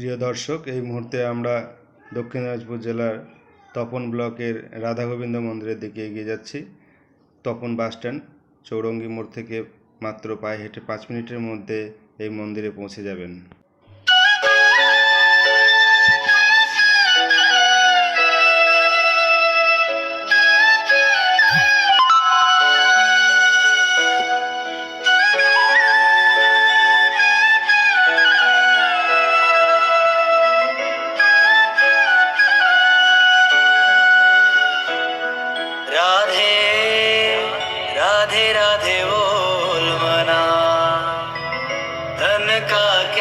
প্রিয় দর্শক, এই মুহূর্তে আমরা দক্ষিণ দিনাজপুর জেলার তপন ব্লকের রাধা গোবিন্দ মন্দিরের দিকে এগিয়ে যাচ্ছি। তপন বাসস্ট্যান্ড চৌরঙ্গি মোড় থেকে মাত্র পায়ে হেঁটে পাঁচ মিনিটের মধ্যে এই মন্দিরে পৌঁছে যাবেন। لك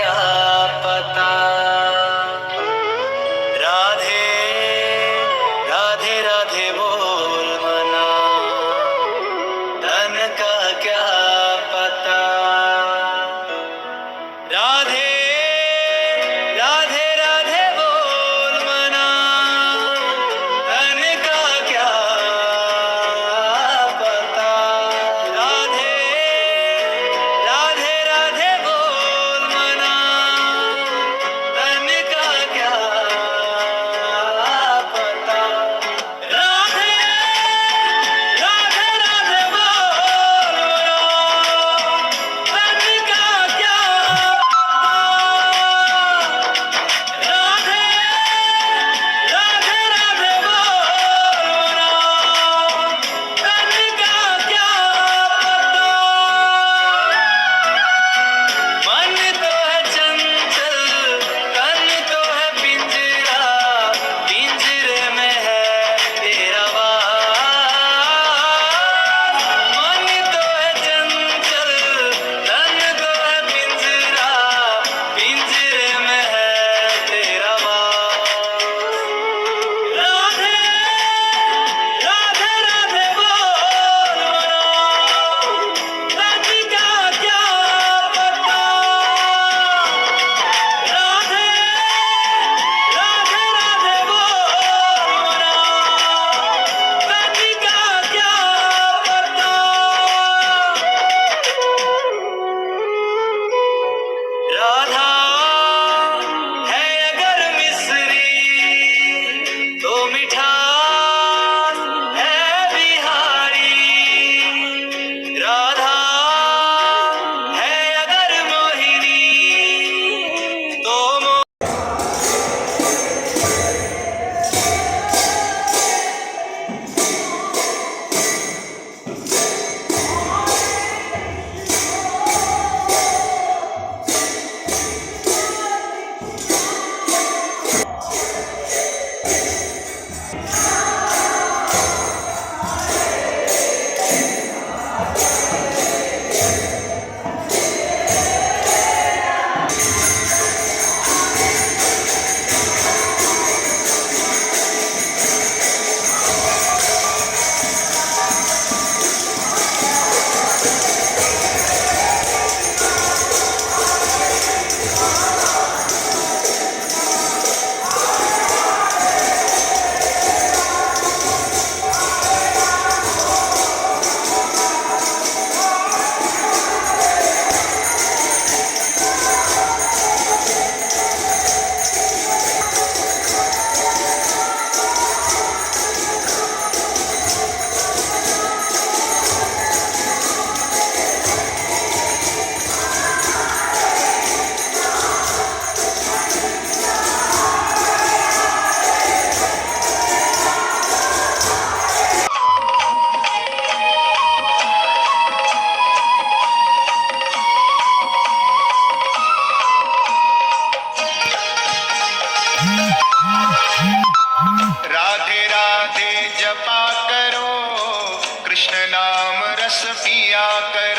कृष्ण नाम रस पिया कर।